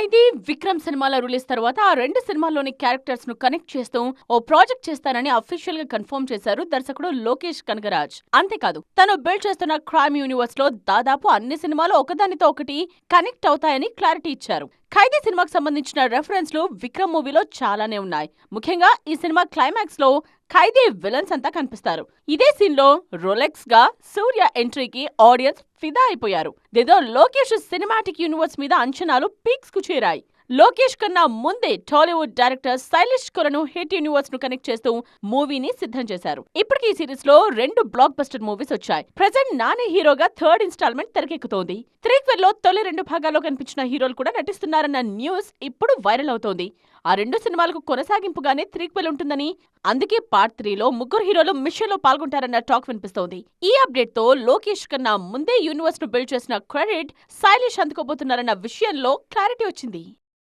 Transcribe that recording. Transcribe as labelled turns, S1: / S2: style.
S1: ఖైదీ విక్రమ్ సినిమాల రిలీజ్ తర్వాత ఆ రెండు సినిమాల్లోని క్యారెక్టర్స్ను కనెక్ట్ చేస్తూ ఓ ప్రాజెక్ట్ చేస్తానని అఫీషియల్గా కన్ఫర్మ్ చేశారు దర్శకుడు లోకేష్ కనగరాజ్ అంతేకాదు తను బిల్డ్ చేస్తున్న క్రైమ్ యూనివర్స్లో దాదాపు అన్ని సినిమాలు ఒకదానితో ఒకటి కనెక్ట్ అవుతాయని క్లారిటీ ఇచ్చారు. ఖైదీ సినిమాకు సంబంధించిన రెఫరెన్స్లు విక్రమ్ మూవీలో చాలానే ఉన్నాయి. ముఖ్యంగా ఈ సినిమా క్లైమాక్స్లో ఖైదీ విలన్స్ అంతా కనిపిస్తారు. ఇదే సీన్లో రొలెక్స్గా సూర్య ఎంట్రీకి ఆడియన్స్ ఫిదా అయిపోయారు. దీంతో లోకేష్ సినిమాటిక్ యూనివర్స్ మీద అంచనాలు పీక్స్కు చేరాయి. లోకేష్ కన్నా ముందే టాలీవుడ్ డైరెక్టర్ శైలేష్ కొలను హిట్ యూనివర్స్ను కనెక్ట్ చేస్తూ మూవీని సిద్ధం చేశారు. ఇప్పటికీ ఈ సిరీస్లో రెండు బ్లాక్ బస్టర్ మూవీస్ వచ్చాయి. ప్రజెంట్ నాని హీరోగా థర్డ్ ఇన్స్టాల్మెంట్ తెరకెక్కుతోంది. త్రీక్వెల్లో తొలి రెండు భాగాల్లో కనిపించిన హీరోలు కూడా నటిస్తున్నారన్న న్యూస్ ఇప్పుడు వైరల్ అవుతోంది. ఆ రెండు సినిమాలకు కొనసాగింపుగానే త్రీక్వెల్ ఉంటుందని అందుకే పార్ట్ త్రీలో ముగ్గురు హీరోలు మిషన్లో పాల్గొంటారన్న టాక్ వినిపిస్తోంది. ఈ అప్డేట్తో లోకేష్ కన్నా ముందే యూనివర్స్ను బిల్డ్ చేసిన క్రెడిట్ శైలేష్ అందుకోబోతున్నారన్న విషయంలో క్లారిటీ వచ్చింది.